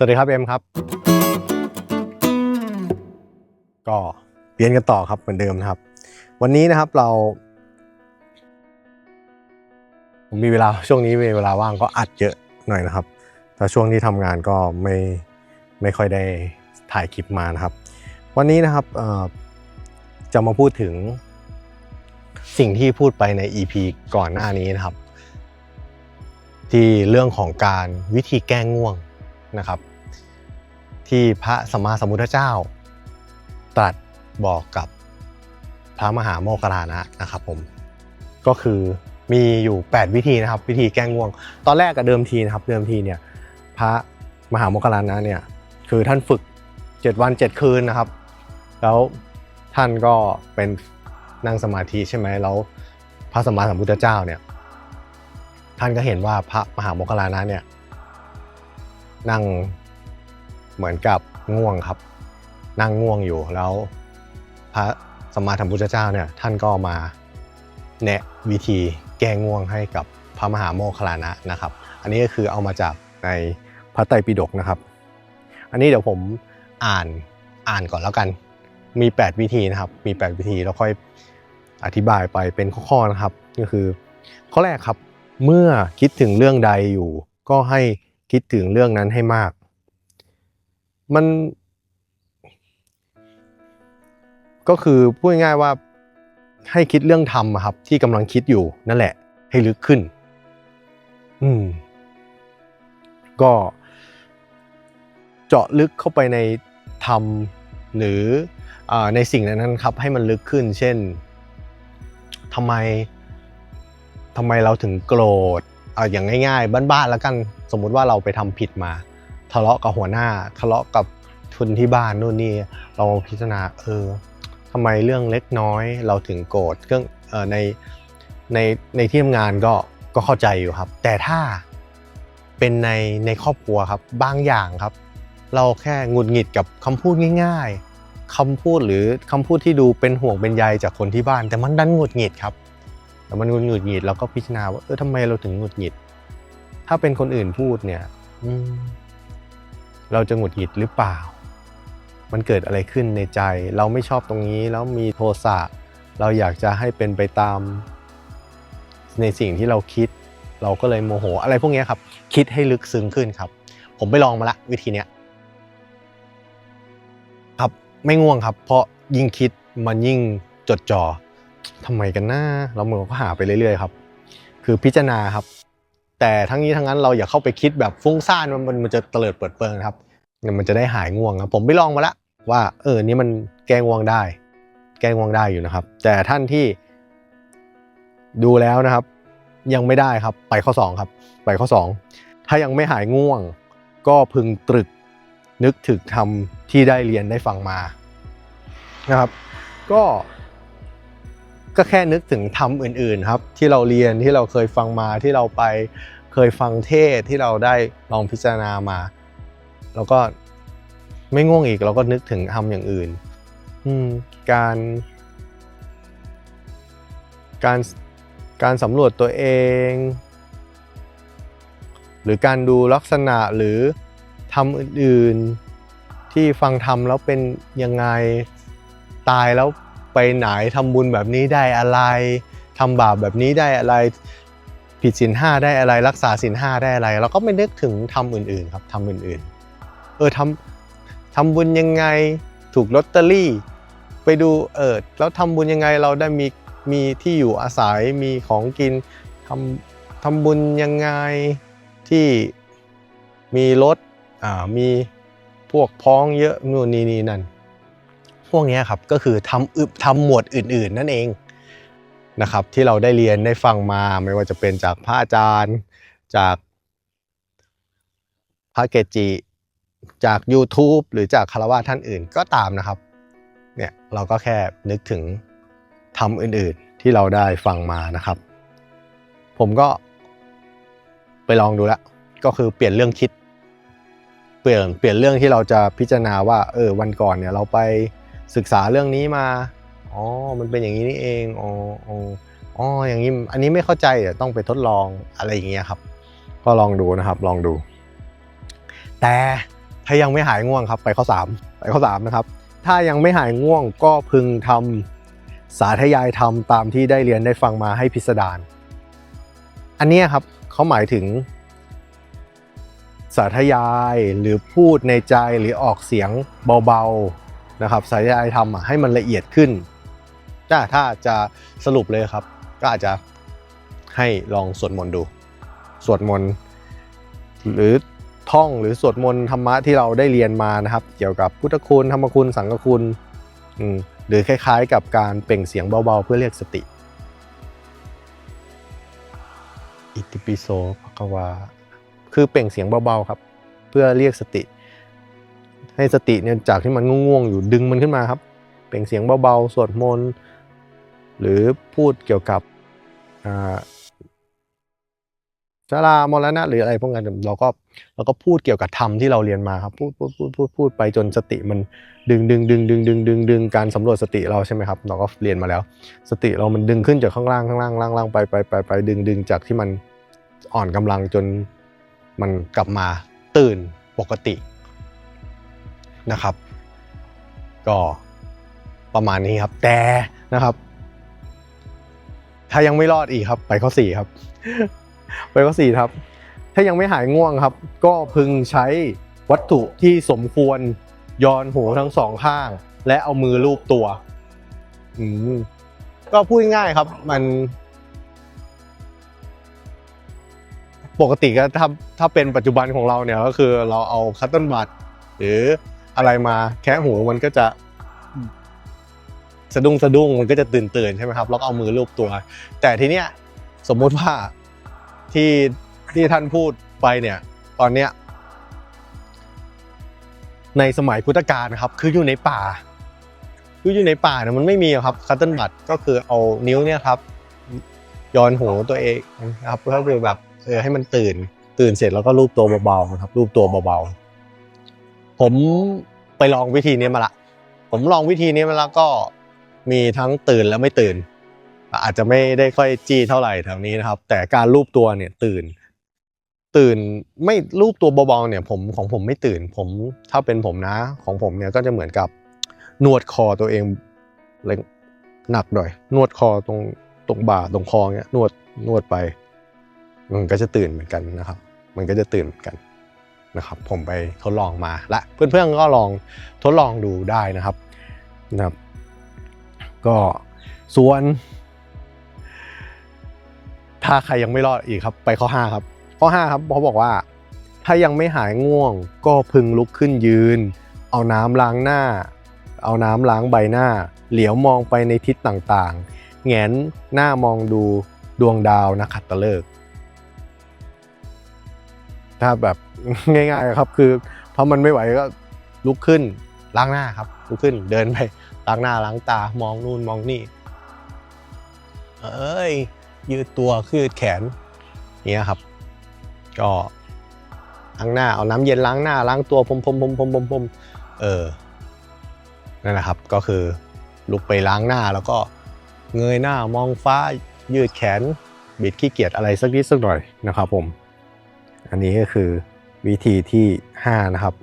สวัสดีครับเอ็มครับ ก็เรียนกันต่อครับเหมือนเดิมนะครับ วันนี้นะครับเราผมมีเวลาช่วงนี้มีเวลาว่างก็อัดเยอะหน่อยนะครับ แต่ช่วงที่ทำงานก็ไม่ไม่ค่อยได้ถ่ายคลิปมานะครับ วันนี้นะครับจะมาพูดถึง สิ่งที่พูดไปใน EP ก่อนหน้านี้นะครับ ที่เรื่องของการวิธีแก้ง่วงนะครับ ที่พระสัมมาสัมพุทธเจ้า ตรัสบอกกับพระมหาโมคคลลานะนะครับผมก็คือมีอยู่ 8 วิธีนะครับ วิธีแก้ง่วง ตอนแรกกับเดิมทีนะครับ เดิมทีเนี่ยพระมหาโมคคลลานะเนี่ยคือท่านฝึก 7 วัน 7 คืนนะครับ แล้วท่านก็เป็นนั่งสมาธิใช่ไหมแล้วพระสัมมาสัมพุทธเจ้าเนี่ยท่านก็เห็นว่าพระมหาโมคคลลานะเนี่ยนั่ง เหมือนกับง่วงครับ นั่งง่วงอยู่แล้ว พระสัมมาสัมพุทธเจ้าเนี่ยท่านก็มาแนะวิธีแก้ง่วงให้กับพระมหาโมคคลลานะนะครับ อันนี้ก็คือเอามาจากในพระไตรปิฎกนะครับ อันนี้เดี๋ยวผมอ่านอ่านก่อนแล้วกัน มี 8 วิธีนะครับ มี 8 วิธีแล้วค่อยอธิบายไปเป็นข้อๆนะครับ ก็คือ ข้อแรกครับ เมื่อคิดถึงเรื่องใดอยู่ ก็ให้คิดถึงเรื่องนั้นให้มาก มัน ก็คือพูดง่ายๆว่าให้คิดเรื่องธรรมอะครับ ที่กำลังคิดอยู่นั่นแหละ ให้ลึกขึ้น อืม ก็เจาะลึกเข้าไปในธรรมหรืออาในสิ่งนั้นครับ ให้มันลึกขึ้น เช่นทำไมทำไมเราถึงโกรธเอาอย่างง่าย ๆ บ้านๆแล้วกัน สมมุติว่าเราไปทำผิดมา ทะเลาะกับหัวหน้า ทะเลาะกับทุนที่บ้านนู่นนี่เราพิจารณาเออทำไมเรื่องเล็กน้อยเราถึงโกรธเรื่องเออในในในที่ทำงานก็ก็เข้าใจอยู่ครับ แต่ถ้าเป็นในในครอบครัวครับบางอย่างครับ เราแค่หงุดหงิดกับคำพูดง่าย ๆคำพูดหรือคำพูดที่ดูเป็นห่วงเป็นใยจากคนที่บ้าน แต่มันดันหงุดหงิดครับ แต่มันหงุดหงิดเราก็พิจารณาว่าเออทำไมเราถึงหงุดหงิด ถ้าเป็นคนอื่นพูดเนี่ย อืม เราจะหงุดหงิดหรือเปล่า มันเกิดอะไรขึ้นในใจ เราไม่ชอบตรงนี้แล้วมีโทสะเราอยากจะให้เป็นไปตาม ในสิ่งที่เราคิด เราก็เลยโมโห อะไรพวกนี้ครับ คิดให้ลึกซึ้งขึ้นครับ ผมไปลองมาละวิธีเนี้ยครับไม่ง่วงครับ เพราะยิ่งคิดมันยิ่งจดจ่อทำไมกันนะเราเหมือนก็หาไปเรื่อยๆครับ คือพิจารณาครับ แต่ทั้งนี้ทั้งนั้นเราอย่าเข้าไปคิดแบบฟุ้งซ่านมันมันจะเตลิดเปิดเปิงครับเนี่ยมันจะได้หายง่วงครับผมไปลองมาล้วว่าเออนี่มันแก้ง่วงได้ แก้ง่วงได้อยู่นะครับ แต่ท่านที่ดูแล้วนะครับ ยังไม่ได้ครับไปข้อ 2 ครับ ไปข้อ 2 ถ้ายังไม่หายง่วง ก็พึงตรึกนึกถึกทำที่ได้เรียนได้ฟังมานะครับ ก็ ก็แค่นึกถึงธรรมอื่นๆครับ ที่เราเรียนที่เราเคยฟังมาที่เราไปเคยฟังเทศที่เราได้ลองพิจารณามา แล้วก็ไม่ง่วงอีกเราก็นึกถึงทำอย่างอื่นการ การการสำรวจตัวเอง หรือการดูลักษณะหรือทำอื่นๆที่ฟังทำแล้วเป็นยังไงตายแล้ว ไปไหนทำบุญแบบนี้ได้อะไรทำบาปแบบนี้ได้อะไร ผิดศีลห้าได้อะไร รักษาศีลห้าได้อะไร เราก็ไม่นึกถึงทำอื่นๆครับทำอื่นๆ เออทำทำบุญยังไงถูกลอตเตอรี่ ไปดูเออแล้วทำบุญยังไงเราได้มีมีที่อยู่อาศัยมีของกินทำทำบุญยังไงที่มีรถอ่ามีพวกพ้องเยอะนู่นนี่นี่นั่น พวกนี้ครับก็คือทำอึบทำหมวดอื่น ๆ นั่นเองนะครับที่เราได้เรียนได้ฟังมาไม่ว่าจะเป็นจากพระอาจารย์ จากพระเกจิจาก YouTube หรือจากคารวะท่านอื่นก็ตามนะครับเนี่ยเราก็แค่นึกถึงทำอื่นๆที่เราได้ฟังมานะครับ ผมก็ไปลองดูแล้วก็คือเปลี่ยนเรื่องคิด เปลี่ยนเปลี่ยนเรื่องที่เราจะพิจารณาว่าเออวันก่อนเนี่ยเราไป ศึกษาเรื่องนี้มา อ๋อ มันเป็นอย่างนี้นี่เอง อ๋อ อ๋อออย่างนี้ อันนี้ไม่เข้าใจเดี๋ยวต้องไปทดลองอะไรอย่างเงี้ยครับ ก็ลองดูนะครับ ลองดู แต่ถ้ายังไม่หายง่วงครับ ไปข้อ 3 ไปข้อ 3 นะครับ ถ้ายังไม่หายง่วงก็พึงทำสาธยายธรรมตามที่ได้เรียนได้ฟังมาให้พิสดารอันนี้ครับเขาหมายถึง สาธยายหรือพูดในใจหรือออกเสียงเบาๆ นะครับสายายธรรมอะให้มันละเอียดขึ้นถ้าถ้าจะสรุปเลยครับ ก็อาจจะให้ลองสวดมนต์ดู สวดมนต์หรือท่องหรือสวดมนต์ธรรมะที่เราได้เรียนมานะครับ เกี่ยวกับพุทธคุณธรรมคุณสังฆคุณหรือคล้ายๆ กับการเปล่งเสียงเบาๆ เพื่อเรียกสติ อิติปิโสภควาคือเปล่งเสียงเบาๆครับ เพื่อเรียกสติ ให้สติเนี่ยจากที่มันง่วงๆอยู่ดึงมันขึ้นมาครับ เปล่งเสียงเบาๆสวดมนต์หรือพูดเกี่ยวกับอ่าชรามรณะหรืออะไรพวกนั้นเราก็เราก็พูดเกี่ยวกับธรรมที่เราเรียนมาครับพูดพูดพูดพูดพูดไปจนสติมันดึงดึงดึงดึงดึงดึงดึงการสำรวจสติเราใช่ไหมครับเราก็เรียนมาแล้ว สติเรามันดึงขึ้นจากข้างล่างข้างล่างล่างล่างไปไปไปไปดึงดึงจากที่มันอ่อนกำลังจนมันกลับมาตื่นปกติ นะครับ ก็ประมาณนี้ครับ แต่นะครับ ถ้ายังไม่รอดอีกครับ ไปข้อสี่ครับ ไปข้อสี่ครับ ถ้ายังไม่หายง่วงครับ ก็พึงใช้วัตถุที่สมควรย้อนหูทั้งสองข้าง และเอามือลูบตัว อืมก็พูดง่ายครับ มัน ปกติก็ถ้าถ้าเป็นปัจจุบันของเราเนี่ยก็คือเราเอาคัตเติลบัตหรือ อะไรมาแคะหูมันก็จะ สะดุ้งสะดุ้งมันก็จะตื่นตื่นๆใช่ไหมครับแล้วก็เอามือลูบตัว แต่ทีเนี้ยสมมุติว่าที่ที่ท่านพูดไปเนี่ย ตอนเนี้ยในสมัยพุทธกาลนะครับ คืออยู่ในป่าคืออยู่ในป่าเนี่ยมันไม่มีหรอกครับคัตเติ้ลบัตก็คือเอานิ้วเนี่ยครับย้อนหูตัวเองนะครับก็คือแบบเออให้มันตื่น ตื่นเสร็จแล้วก็รูปตัวเบาๆนะครับรูปตัวเบาๆ ผมไปลองวิธีนี้มาละ ผมลองวิธีนี้มาแล้วก็มีทั้งตื่นและไม่ตื่น อาจจะไม่ได้ค่อยจี้เท่าไหร่แถวนี้นะครับ แต่การรูปตัวเนี่ยตื่น ตื่นไม่รูปตัวเบาๆเนี่ย ผมของผมไม่ตื่น ผมถ้าเป็นผมนะ ของผมเนี่ยก็จะเหมือนกับนวดคอตัวเองเล็กหนักหน่อย นวดคอตรงตรงบ่าตรงคอเนี่ยนวดนวดไป มันก็จะตื่นเหมือนกันนะครับ มันก็จะตื่นเหมือนกัน นะครับ ผมไปทดลองมาและเพื่อนๆก็ลองทดลองดูได้นะครับนะครับ ก็ส่วนถ้าใครยังไม่รอดอีกครับ ไปข้อ 5 ครับ ข้อ 5 ครับเขาบอกว่า ถ้ายังไม่หายง่วง ก็พึงลุกขึ้นยืน เอาน้ำล้างหน้า เอาน้ำล้างใบหน้า เหลียวมองไปในทิศต่างๆแงนหน้ามองดูดวงดาวนักขัตฤกษ์ถ้าแบบ ง่ายๆครับคือเพราะมันไม่ไหวก็ลุกขึ้นล้างหน้าครับลุกขึ้นเดินไปล้างหน้าล้างตามองนู่นมองนี่ เอ้ยยืดตัวยืดแขนเนี้ยครับก็ล้างหน้าเอาน้ำเย็นล้างหน้าล้างตัวพรมพรมพรมพรมพรมพรมเออนั่นแหละครับ ก็คือลุกไปล้างหน้าแล้วก็เงยหน้ามองฟ้ายืดแขนบิดขี้เกียจอะไรสักนิดสักหน่อยนะครับผม อันนี้ก็คือ วิธีที่ 5 นะครับ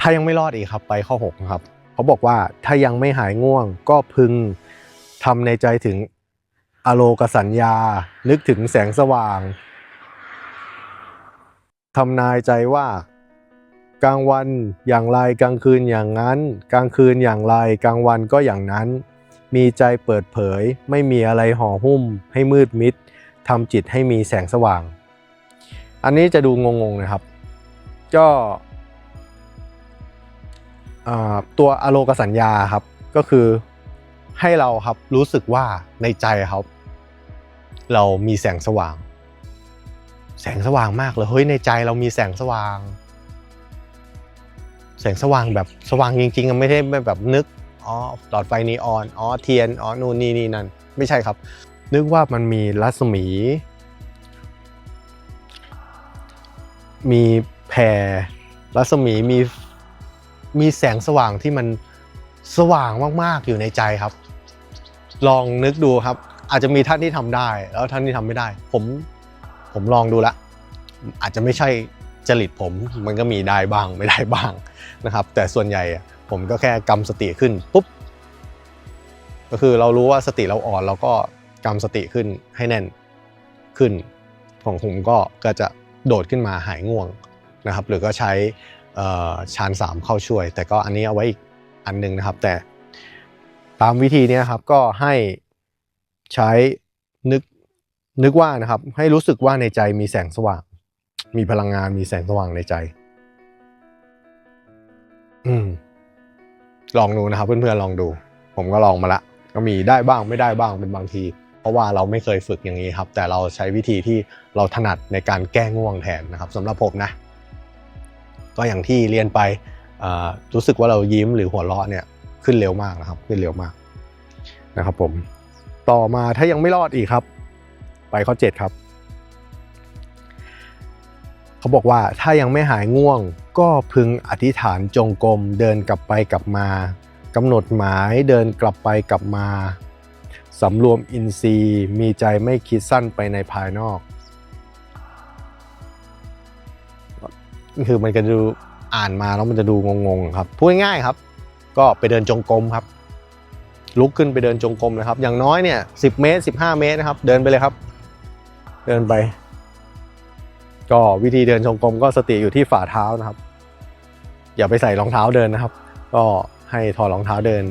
ถ้ายังไม่รอดอีกครับไปข้อ6นะครับเขาบอกว่าถ้ายังไม่หายง่วง ก็พึงทำในใจถึงอโลกสัญญา นึกถึงแสงสว่างทำนายใจว่ากลางวันอย่างไรกลางคืนอย่างนั้น กลางคืนอย่างไรกลางวันก็อย่างนั้น มีใจเปิดเผย ไม่มีอะไรห่อหุ้ม ให้มืดมิดทำจิตให้มีแสงสว่าง อันนี้จะดูงงๆนะครับ ก็ตัวอโลกสัญญาครับ ก็คือให้เราครับรู้สึกว่าในใจครับ เรามีแสงสว่าง แสงสว่างมากเลยเฮ้ยในใจเรามีแสงสว่าง แสงสว่างแบบสว่างจริงๆไม่ได้แบบนึกอ๋อหลอดไฟนีออนอ๋อเทียนอ๋อนู่นนี่นี่นั่นไม่ใช่ครับ นึกว่ามันมีรัศมี มีแผ่รัศมีมีมีแสงสว่างที่มันสว่างมากๆอยู่ในใจครับ ลองนึกดูครับ อาจจะมีท่านที่ทำได้ แล้วท่านที่ทำไม่ได้ ผมผมลองดูละ อาจจะไม่ใช่จริตผมมันก็มีได้บ้างไม่ได้บ้างนะครับ แต่ส่วนใหญ่ผมก็แค่กำสติขึ้นปุ๊บก็คือเรารู้ว่าสติเราอ่อนเราก็กำสติขึ้นให้แน่นขึ้น ของผมก็ก็จะ โดดขึ้นมาหายง่วงนะครับ หรือก็ใช้ชานสามเข้าช่วย แต่ก็อันนี้เอาไว้อีกอันหนึงนะครับ แต่ตามวิธีนี้ครับก็ให้ใช้นึกนึกว่านะครับ ให้รู้สึกว่าในใจมีแสงสว่าง มีพลังงานมีแสงสว่างในใจ อืมลองดูนะครับ เพื่อนๆลองดู ผมก็ลองมาละก็มีได้บ้างไม่ได้บ้างเป็นบางที ราะว่าเราไม่เคยฝึกอย่างนี้ครับ แต่เราใช้วิธีที่เราถนัดในการแก้ง่วงแทนนะครับสำหรับผมนะ ก็อย่างที่เรียนไปรู้สึกว่าเรายิ้มหรือหัวเราะเนี่ยขึ้นเร็วมากนะครับ ขึ้นเร็วมากนะครับ ผมต่อมาถ้ายังไม่รอดอีกครับ ไปข้อ 7 ครับ เขาบอกว่าถ้ายังไม่หายง่วง ก็พึงอธิษฐานจงกรมเดินกลับไปกลับมากำหนดหมายเดินกลับไปกลับมา สำรวมอินทรีย์มีใจไม่คิดสั้นไปในภายนอก คือมันก็ดูอ่านมาแล้วมันจะดูงงๆครับพูดง่ายครับ ก็ไปเดินจงกรมครับ ลุกขึ้นไปเดินจงกรมนะครับ อย่างน้อยเนี่ย10เมตร 15 เมตรนะครับ เดินไปเลยครับ เดินไป ก็วิธีเดินจงกรมก็สติอยู่ที่ฝ่าเท้านะครับ อย่าไปใส่รองเท้าเดินนะครับ ก็ให้ถอดรองเท้าเดิน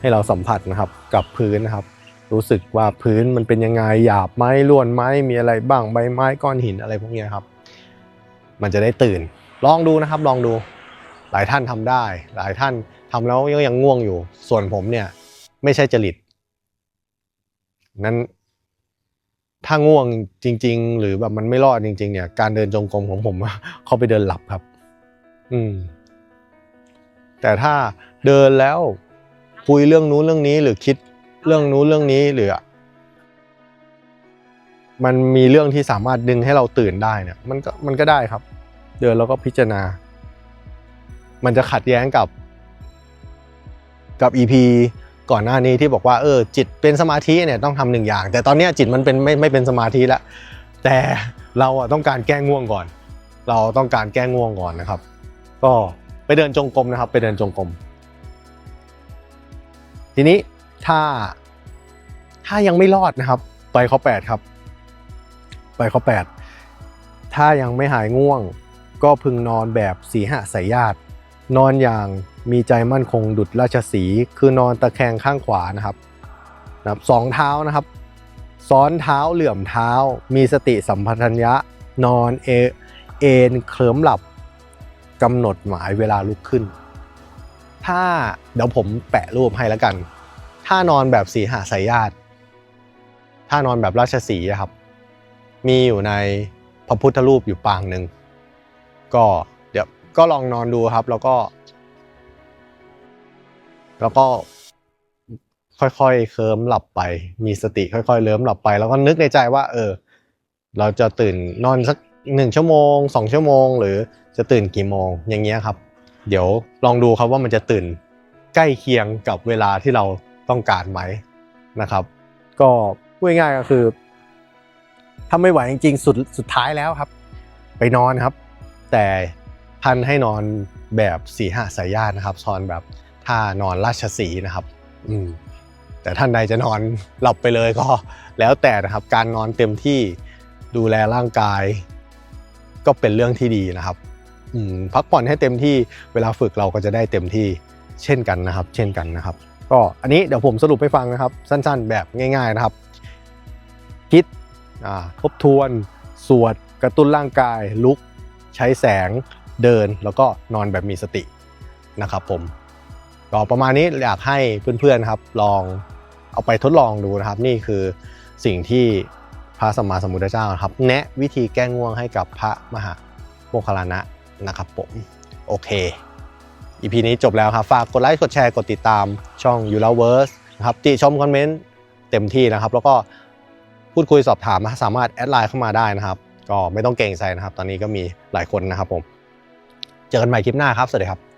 ให้เราสัมผัสนะครับกับพื้นนะครับ รู้สึกว่าพื้นมันเป็นยังไงหยาบไหมร่วนไหมมีอะไรบ้างใบไม้ก้อนหินอะไรพวกนี้ครับ มันจะได้ตื่น ลองดูนะครับลองดู หลายท่านทำได้ หลายท่านทำแล้วยังยังง่วงอยู่ ส่วนผมเนี่ยไม่ใช่จริตนั้นถ้าง่วงจริง ๆ หรือแบบมันไม่รอดจริง ๆ เนี่ย การเดินจงกรมของผมเขาไปเดินหลับครับ อืม แต่ถ้าเดินแล้วคุยเรื่องนู้นเรื่องนี้หรือคิด เรื่องนู้นเรื่องนี้หรือ มันมีเรื่องที่สามารถดึงให้เราตื่นได้เนี่ย มันก็มันก็ได้ครับ เดินแล้วก็พิจารณา มันจะขัดแย้งกับ กับ EP ก่อนหน้านี้ที่บอกว่าเออ จิตเป็นสมาธิเนี่ยต้องทำหนึ่งอย่าง แต่ตอนเนี้ยจิตมันเป็นไม่ไม่เป็นสมาธิแล้วแต่เราอะต้องการแก้ง่วงก่อน เราต้องการแก้ง่วงก่อนนะครับ ก็ไปเดินจงกรมนะครับ ไปเดินจงกรมทีนี้ ถ้า ถ้ายังไม่รอดนะครับ ไปข้อ8ครับ ไปข้อ 8 ถ้ายังไม่หายง่วง ก็พึงนอนแบบสีหสายญาติ นอนอย่างมีใจมั่นคงดุจราชสีคือนอนตะแคงข้างขวานะครับนะครับสองเท้านะครับ ซ้อนเท้าเหลื่อมเท้า มีสติสัมปชัญญะ นอนเอเอนเคลิ้มหลับกำหนดหมายเวลาลุกขึ้น ถ้าเดี๋ยวผมแปะรูปให้แล้วกัน ถ้านอนแบบสีหาสายญาติถ้านอนแบบราชสีห์ครับ มีอยู่ในพระพุทธรูปอยู่ปางหนึ่งก็เดี๋ยวก็ลองนอนดูครับ แล้วก็ แล้วก็ค่อยๆ เคลิ้มหลับไป มีสติค่อยๆเลิ้มหลับไป แล้วก็นึกในใจว่า เออ เราจะตื่นนอนสักหนึ่งชั่วโมงสองชั่วโมง หรือจะตื่นกี่โมง อย่างเงี้ยครับ เดี๋ยวลองดูครับว่ามันจะตื่นใกล้เคียงกับเวลาที่เรา ต้องการไหมนะครับ ก็พูดง่ายๆก็คือถ้าไม่ไหวจริงๆสุดสุดท้ายแล้วครับ ไปนอนครับ แต่ท่านให้นอนแบบสีหสายญาตินะครับซอนแบบท่านอนราชสีนะครับ อืมแต่ท่านใดจะนอนหลับไปเลยก็แล้วแต่นะครับ การนอนเต็มที่ดูแลร่างกาย ก็เป็นเรื่องที่ดีนะครับพักผ่อนให้เต็มที่เวลาฝึกเราก็จะได้เต็มที่เช่นกันนะครับ เช่นกันนะครับ ก็อันนี้เดี๋ยวผมสรุปให้ฟังนะครับ สั้นๆ แบบง่าย ๆนะครับ คิดทบทวน สวด กระตุ้นร่างกาย ลุก ใช้แสง เดิน แล้วก็นอนแบบมีสตินะครับผมก็ประมาณนี้อยากให้เพื่อนๆครับลองเอาไปทดลองดูนะครับ นี่คือสิ่งที่พระสัมมาสัมพุทธเจ้าครับ แนะวิธีแก้ง่วงให้กับพระมหาโมคคัลลานะนะครับผมโอเค EP นี้จบแล้วครับ ฝากกดไลค์กดแชร์กดติดตามช่อง u l a v e r s e นะครับติชมคอมเมนต์เต็มที่นะครับ แล้วก็พูดคุยสอบถามสามารถแอดไลน์เข้ามาได้นะครับ ก็ไม่ต้องเกรงใจนะครับ ตอนนี้ก็มีหลายคนนะครับผม เจอกันใหม่คลิปหน้าครับ สวัสดีครับ